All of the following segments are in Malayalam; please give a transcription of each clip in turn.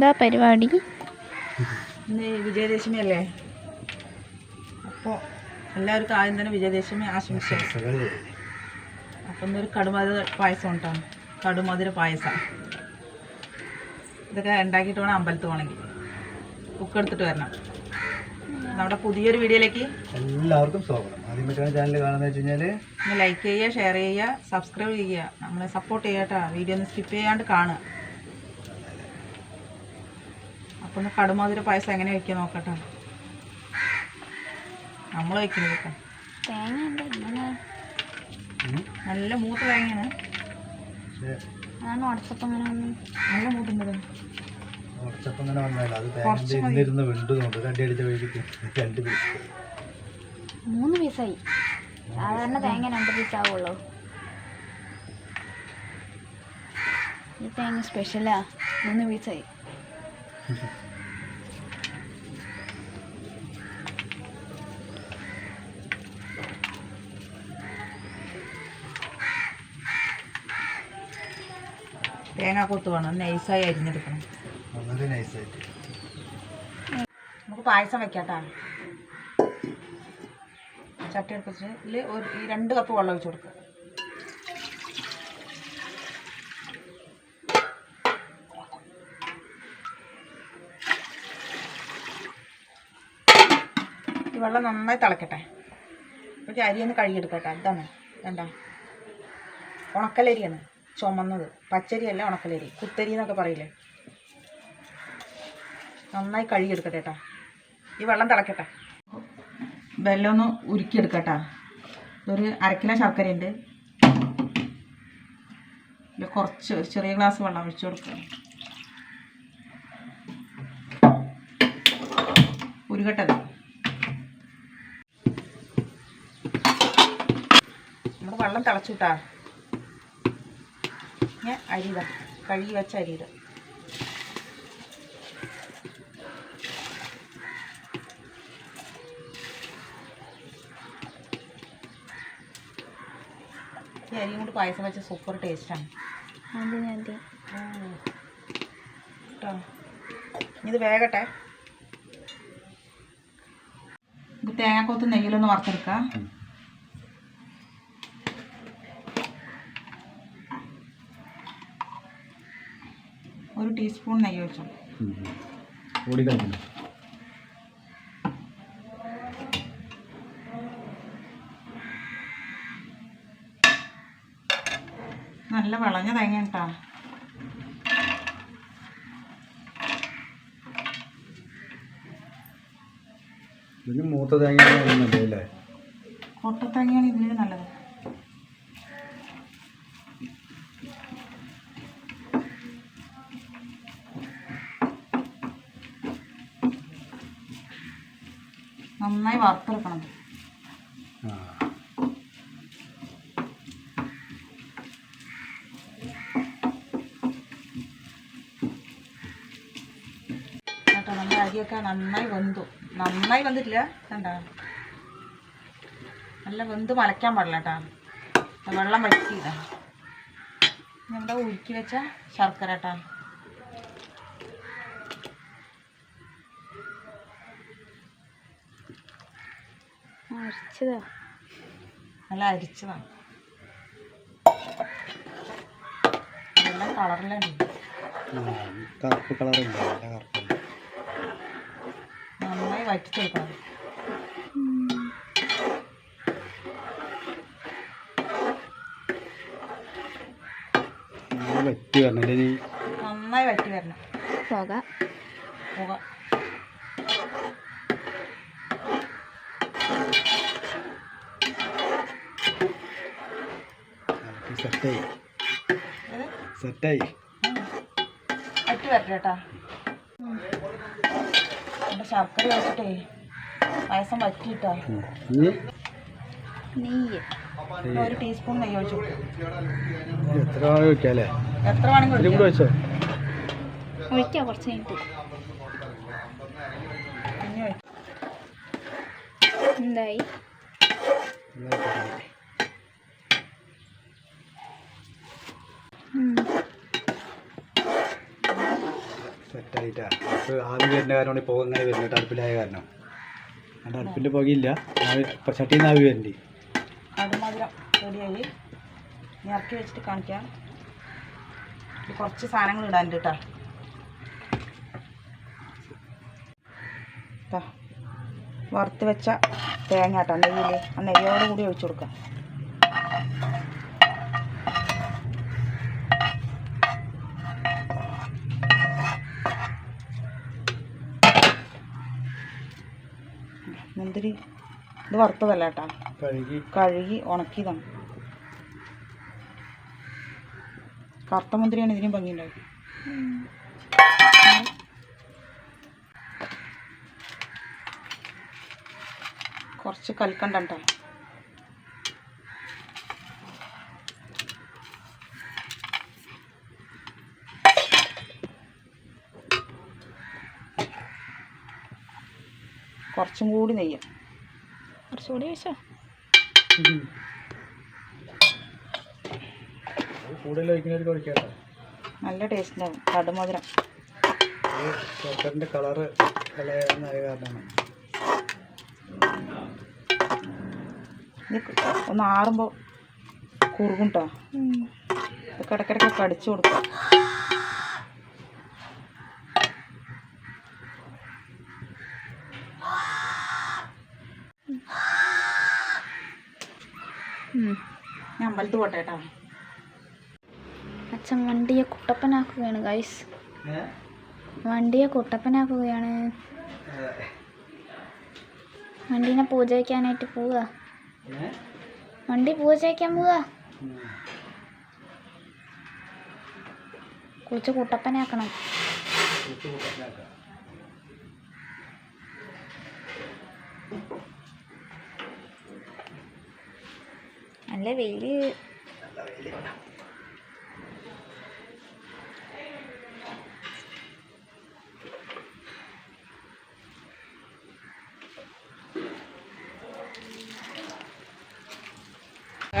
എന്താ പരിപാടി? ഇന്ന് വിജയദശമി അല്ലേ? അപ്പോൾ എല്ലാവർക്കും ആദ്യം തന്നെ വിജയദശമി ആശംസിച്ചു അപ്പം ഇന്നൊരു കടുമധുര പായസം ഉണ്ടാകും കടുമധുര പായസം. ഇതൊക്കെ ഉണ്ടാക്കിയിട്ട് വേണം അമ്പലത്തിൽ പോകണമെങ്കിൽ. ബുക്ക് എടുത്തിട്ട് വരണം. നമ്മുടെ പുതിയൊരു വീഡിയോയിലേക്ക് എല്ലാവർക്കും സ്വാഗതം. ആദ്യമായിട്ടാണ് ചാനൽ കാണുന്നത് വെച്ച് കഴിഞ്ഞാൽ ലൈക്ക് ചെയ്യുക ഷെയർ ചെയ്യുക സബ്സ്ക്രൈബ് ചെയ്യുക. നമ്മളെ സപ്പോർട്ട് ചെയ്യാട്ടോ വീഡിയോ ഒന്ന് സ്കിപ്പ് ചെയ്യാണ്ട് കാണുക. അപ്പം കടുമാതിരി പായസം എങ്ങനെ വെക്കുക നോക്കട്ടെ? നമ്മൾ കേട്ടോ തേങ്ങ നല്ല മൂത്ത് തേങ്ങയാണ്. നല്ല രണ്ട് അടിച്ച വഴിക്ക് രണ്ട് പീസ് മൂന്ന് പീസായി. സാധാരണ തേങ്ങ രണ്ട് പീസ് ആവുള്ളൂ. ഈ തേങ്ങ സ്പെഷ്യലാ മൂന്ന് പീസായി. തേങ്ങ കൊത്ത് വേണം. നൈസായി അരിഞ്ഞെടുക്കണം. നമുക്ക് പായസം വെക്കാട്ടാ. ചട്ടി എടുപ്പിച്ച് ഇതിൽ ഒരു രണ്ട് കപ്പ് വെള്ളം ഒഴിച്ചു കൊടുക്കുക വെള്ളം നന്നായി തിളക്കട്ടെ. ഒരു അരി ഒന്ന് കഴുകിയെടുക്കട്ടെ. ഇതാണ്. വേണ്ട ഉണക്കലരിയാണ് ചുമന്നത്. പച്ചരിയല്ല ഉണക്കലരി. കുത്തരി എന്നൊക്കെ പറയില്ലേ? നന്നായി കഴുകിയെടുക്കട്ടെ കേട്ടോ ഈ വെള്ളം തിളക്കട്ടെ. വെല്ലം ഒന്ന് ഉരുക്കിയെടുക്കട്ടാ. ഒരു അരക്കിലോ ശർക്കരയുണ്ട്. ഇതിൽ കുറച്ച് ഒരു ചെറിയ ഗ്ലാസ് വെള്ളം ഒഴിച്ചു കൊടുക്കുക. ഉരുകട്ടത് നമ്മുടെ വെള്ളം തിളച്ചുട്ടാ. ഞാൻ അരിയിടാം. കഴുകി വെച്ച അരിയിടാം. ഈ അരിയും കൊണ്ട് പായസം വെച്ച സൂപ്പർ ടേസ്റ്റാണ് കേട്ടോ ഇത് വേഗട്ടെ. തേങ്ങാക്കൊത്ത് നെയ്യിലൊന്ന് വറുത്തെടുക്കാം. ഒരു ടീസ്പൂൺ നെയ്യ് വെച്ചു ഓടി കളിക്കണം നല്ല വിളഞ്ഞ തേങ്ങ കേട്ടാ ഇതിന് മൂത്ത തേങ്ങ കൊട്ടത്തേങ്ങയാണ് ഇതിന് നല്ലത്. നന്നായി വറുത്തെടുക്കണം. കേട്ടോ നമ്മുടെ അരിയൊക്കെ നന്നായി വെന്തു. നന്നായി വന്നിട്ടില്ല കണ്ട? നല്ല വെന്ത് മലയ്ക്കാൻ പാടില്ല കേട്ടോ. വെള്ളം വറ്റിയതാ നമ്മുടെ ഉരുക്കി വെച്ച ശർക്കര കേട്ടോ. അരച്ചതാ. നല്ല അരിച്ചതാണ് നല്ല കളറിലുണ്ട് ആ, കറുപ്പ് കളറുണ്ട്. നല്ല കറുപ്പുണ്ട്. നന്നായി വറ്റിച്ചെടുക്കണം വെട്ടി വെറ്റി വരണല്ലേ നീ നന്നായി വറ്റി വരണം. പുക. പുക നമുക്ക് സെറ്റായി. സെറ്റായി. വറ്റി വരട്ടെ കേട്ടാ. നമ്മുടെ ശർക്കര വെച്ചിട്ടേ പായസം വറ്റിയിട്ടാ. ഇനി നെയ്യ്? ഒരു ടീസ്പൂൺ നെയ്യ് ഒഴിച്ചു. എത്ര അല്ലേ എത്ര വേണമെങ്കിലും ഒഴിച്ചോ? ഒഴിക്കാം. കുറച്ച് കഴിഞ്ഞിട്ട്. എന്തായി? സെറ്റായിട്ടാ അപ്പോൾ ആദ്യം വരുന്ന കാരണം കൊണ്ട് പുക ഇങ്ങനെ വരുന്നത് അടുപ്പിലായ കാരണം. അത് അടുപ്പിന്റെ പുകയില്ല. ചട്ടിയിൽ നിന്ന് ആവി വരണ്ടി. കടുമധുരം റെഡിയായി. ഇറക്കി വെച്ചിട്ട് കാണിക്കാം. കുറച്ച് സാധനങ്ങൾ ഇടാനുണ്ട് കേട്ടോ. വറുത്ത് വെച്ച തേങ്ങ കേട്ടോ നെയ്യിൽ ആ നെയ്യോട് കൂടി ഒഴിച്ചു കൊടുക്കാം. മുന്തിരി ഇത് വറുത്തതല്ല കേട്ടോ. കഴുകി. ഉണക്കിയതാണ്. കറുത്ത മുന്തിരിയാണ് ഇതിനും ഭംഗിയുണ്ടാവും കുറച്ച് കൽക്കണ്ട കേട്ടോ. കുറച്ചും കൂടി നെയ്യ്. കുറച്ചുകൂടി വെച്ചോ നല്ല ടേസ്റ്റ് ഉണ്ടാവും കടുമധുരം. കളറ് ഒന്ന് ആറുമ്പോൾ കുറുകും കേട്ടോ ഇതൊക്കെ ഇടയ്ക്കിടയ്ക്ക് കടിച്ചു കൊടുക്കും. ഞാൻ അമ്പലത്ത് പോട്ടെ കേട്ടോ. അച്ഛൻ വണ്ടിയെ കുട്ടപ്പനാക്കുകയാണ് ഗൈസ് വണ്ടിയെ കുട്ടപ്പനാക്കുകയാണ്. വണ്ടീനെ പൂജ വയ്ക്കാനായിട്ട് പോവുക വണ്ടി പൂജ വയ്ക്കാൻ പോവുക. കുളിച്ച് കുട്ടപ്പനാക്കണം. നല്ല വെയിൽ.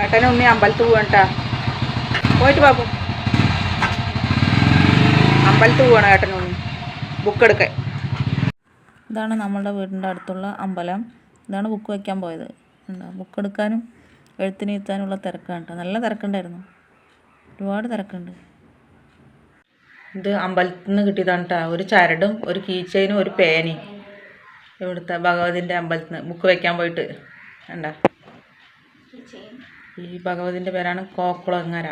ഏട്ടനും ഉമ്മി അമ്പലത്ത് പോവാണ് പോയിട്ട് ബാബു. അമ്പലത്ത് പോവാണ് ഏട്ടനും ഉമ്മി ബുക്ക് എടുക്കാൻ. ഇതാണ് നമ്മളുടെ വീടിന്റെ അടുത്തുള്ള അമ്പലം. ഇതാണ് ബുക്ക് വയ്ക്കാൻ പോയത്. എന്താ ബുക്ക് എടുക്കാനും എഴുത്തിന് എത്താനുള്ള തിരക്കാണ് കേട്ടോ നല്ല തിരക്കുണ്ടായിരുന്നു. ഒരുപാട് തിരക്കുണ്ട്. ഇത് അമ്പലത്തിൽ നിന്ന് കിട്ടിയതാണ് കേട്ടോ ഒരു ചരടും ഒരു കീച്ചൈനും ഒരു പേനയും. ഇവിടുത്തെ ഭഗവതിന്റെ അമ്പലത്തിൽ നിന്ന് ബുക്ക് വയ്ക്കാൻ പോയിട്ട്. വേണ്ട ഈ ഭഗവതിന്റെ പേരാണ് കോക്കുളങ്ങര.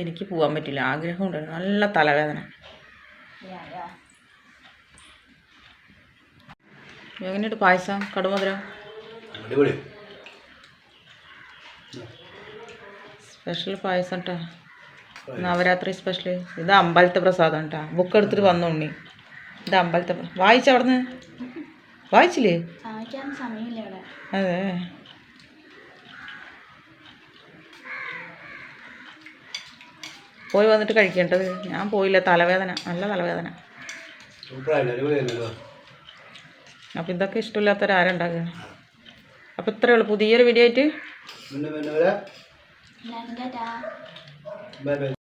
എനിക്ക് പോകാൻ പറ്റില്ല. ആഗ്രഹം ഉണ്ടായിരുന്നു നല്ല തലവേദന. എങ്ങനെയുണ്ട് പായസം? കടുമധുരം? അടിപൊളി. സ്പെഷ്യൽ പായസം കേട്ടോ നവരാത്രി സ്പെഷ്യൽ ഇത് അമ്പലത്തെ പ്രസാദം കേട്ടോ ബുക്ക് എടുത്തിട്ട് വന്നു ഉണ്ണി. ഇത് അമ്പലത്തെ വായിച്ച അവിടുന്ന്? വായിച്ചില്ലേ? അതെ. പോയി വന്നിട്ട് കഴിക്കേണ്ടത്? ഞാൻ പോയില്ല. തലവേദന. നല്ല തലവേദന. അപ്പോൾ ഇതൊക്കെ ഇഷ്ടമില്ലാത്തവരാരുണ്ടാകുക? അപ്പോൾ ഇത്രയേ ഉള്ളൂ. പുതിയൊരു വീഡിയോ ആയിട്ട് പിന്നെ പിന്നെ വരാം. എല്ലാവരും ടാറ്റാ ബൈ ബൈ